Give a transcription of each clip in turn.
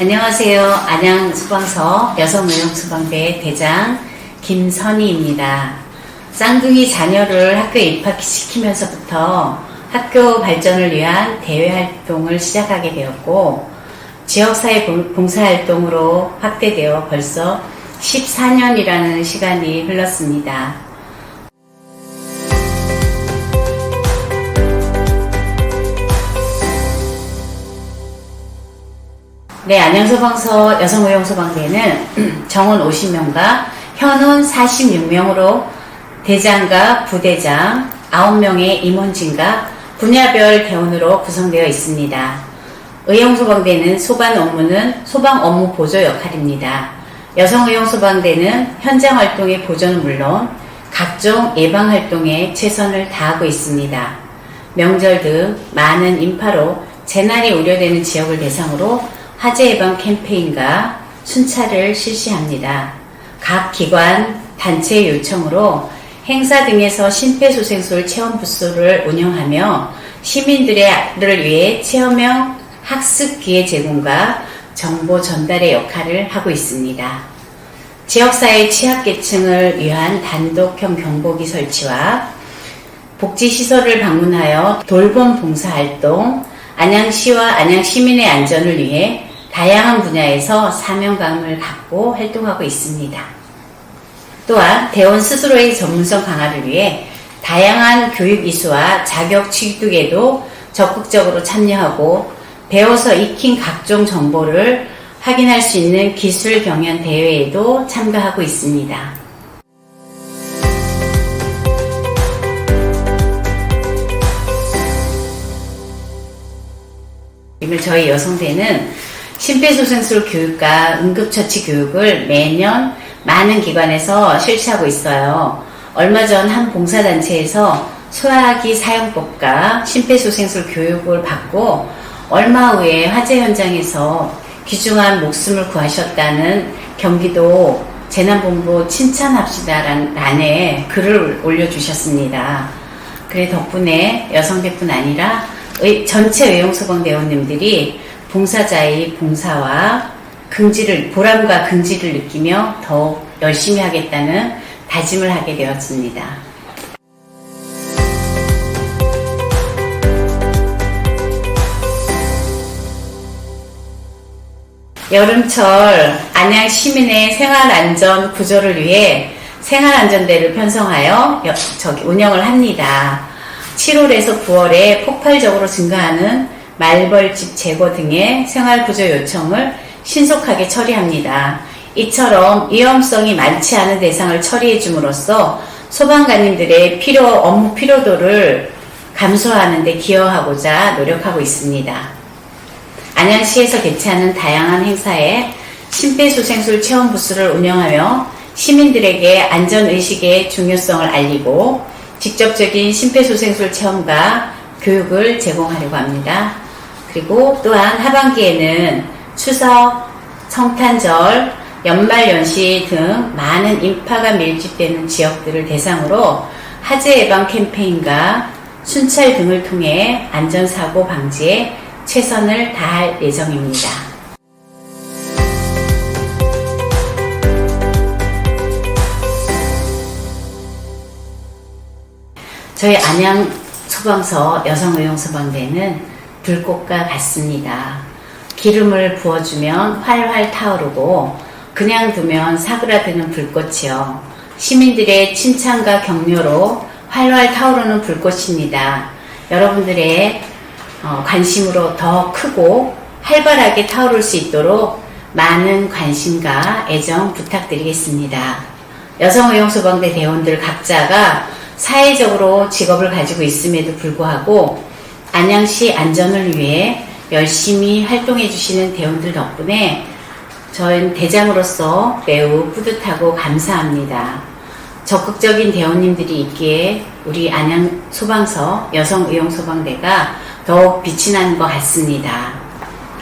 안녕하세요. 안양 소방서 여성의용소방대 대장 김선희입니다. 쌍둥이 자녀를 학교에 입학시키면서부터 학교 발전을 위한 대외 활동을 시작하게 되었고 지역사회 봉- 봉사활동으로 확대되어 벌써 14년이라는 시간이 흘렀습니다. 네, 안양소방서 여성의용소방대는 정원 50명과 현원 46명으로 대장과 부대장 9명의 임원진과 분야별 대원으로 구성되어 있습니다. 의용소방대는 소방 업무는 소방 업무 보조 역할입니다. 여성의용소방대는 현장 활동의 보조는 물론 각종 예방 활동에 최선을 다하고 있습니다. 명절 등 많은 인파로 재난이 우려되는 지역을 대상으로 화재 예방 캠페인과 순찰을 실시합니다. 각 기관, 단체 요청으로 행사 등에서 심폐소생술 체험 부스를 운영하며 시민들을 위해 체험형 학습 기회 제공과 정보 전달의 역할을 하고 있습니다. 지역사회 취약계층을 위한 단독형 경보기 설치와 복지시설을 방문하여 돌봄 봉사활동, 안양시와 안양시민의 안전을 위해 다양한 분야에서 사명감을 갖고 활동하고 있습니다. 또한 대원 스스로의 전문성 강화를 위해 다양한 교육 이수와 자격 취득에도 적극적으로 참여하고 배워서 익힌 각종 정보를 확인할 수 있는 기술 경연 대회에도 참가하고 있습니다. 오늘 저희 여성대는 심폐소생술 교육과 응급처치 교육을 매년 많은 기관에서 실시하고 있어요. 얼마 전 한 봉사단체에서 소화기 사용법과 심폐소생술 교육을 받고 얼마 후에 화재 현장에서 귀중한 목숨을 구하셨다는 경기도 재난본부 칭찬합시다라는 란에 글을 올려주셨습니다. 그래 덕분에 여성대뿐 아니라 의- 전체 의용소방 대원님들이 봉사자의 봉사와 긍지를 보람과 긍지를 느끼며 더욱 열심히 하겠다는 다짐을 하게 되었습니다. 여름철 안양 시민의 생활안전 구조를 위해 생활안전대를 편성하여 여- 저기 운영을 합니다. 7월에서 9월에 폭발적으로 증가하는 말벌집 제거 등의 생활구조 요청을 신속하게 처리합니다. 이처럼 위험성이 많지 않은 대상을 처리해 줌으로써 소방관님들의 필요, 업무 피로도를 감소하는 데 기여하고자 노력하고 있습니다. 안양시에서 개최하는 다양한 행사에 심폐소생술 체험 부스를 운영하며 시민들에게 안전의식의 중요성을 알리고 직접적인 심폐소생술 체험과 교육을 제공하려고 합니다. 그리고 또한 하반기에는 추석, 성탄절, 연말연시 등 많은 인파가 밀집되는 지역들을 대상으로 화재 예방 캠페인과 순찰 등을 통해 안전사고 방지에 최선을 다할 예정입니다. 저희 안양 소방서 여성의용소방대는 불꽃과 같습니다. 기름을 부어주면 활활 타오르고 그냥 두면 사그라드는 불꽃이요. 시민들의 칭찬과 격려로 활활 타오르는 불꽃입니다. 여러분들의 어, 관심으로 더 크고 활발하게 타오를 수 있도록 많은 관심과 애정 부탁드리겠습니다. 여성의용소방대 대원들 각자가 사회적으로 직업을 가지고 있음에도 불구하고 안양시 안전을 위해 열심히 활동해 주시는 대원들 덕분에 저는 대장으로서 매우 뿌듯하고 감사합니다. 적극적인 대원님들이 있기에 우리 안양 소방서 여성 의용 소방대가 더욱 빛이 나는 것 같습니다.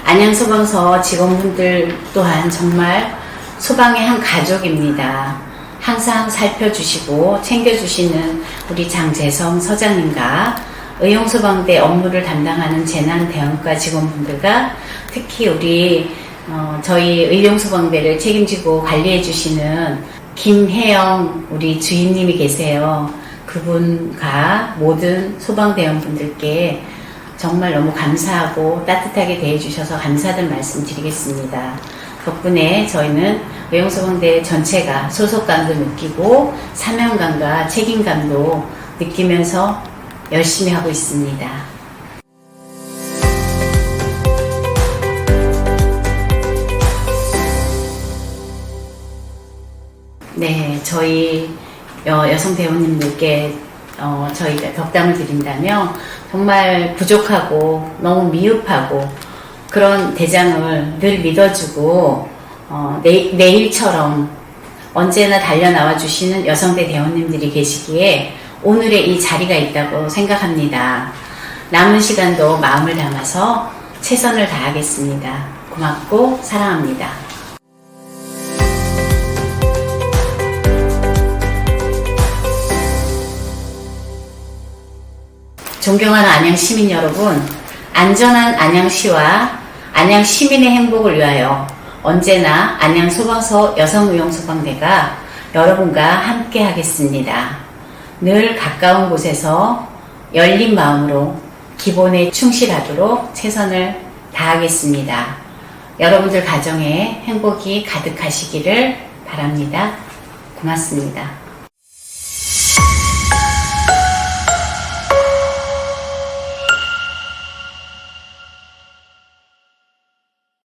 안양 소방서 직원분들 또한 정말 소방의 한 가족입니다. 항상 살펴주시고 챙겨주시는 우리 장재성 서장님과 의용소방대 업무를 담당하는 재난대응과 직원분들과 특히 우리 어, 저희 의용소방대를 책임지고 관리해 주시는 김혜영 우리 주인님이 계세요. 그분과 모든 소방대원분들께 정말 너무 감사하고 따뜻하게 대해주셔서 감사하다는 말씀 드리겠습니다. 덕분에 저희는 의용소방대 전체가 소속감도 느끼고 사명감과 책임감도 느끼면서 열심히 하고 있습니다. 네, 저희 여, 여성 배우님들께 어, 저희가 덕담을 드린다면 정말 부족하고 너무 미흡하고 그런 대장을 늘 믿어주고 어, 내, 내일처럼 언제나 달려 나와 주시는 여성대 대원님들이 계시기에 오늘의 이 자리가 있다고 생각합니다. 남은 시간도 마음을 담아서 최선을 다하겠습니다. 고맙고 사랑합니다. 존경하는 안양 시민 여러분, 안전한 안양시와 안양 시민의 행복을 위하여 언제나 안양 소방서 여성의용소방대가 여러분과 함께 하겠습니다. 늘 가까운 곳에서 열린 마음으로 기본에 충실하도록 최선을 다하겠습니다. 여러분들 가정에 행복이 가득하시기를 바랍니다. 고맙습니다.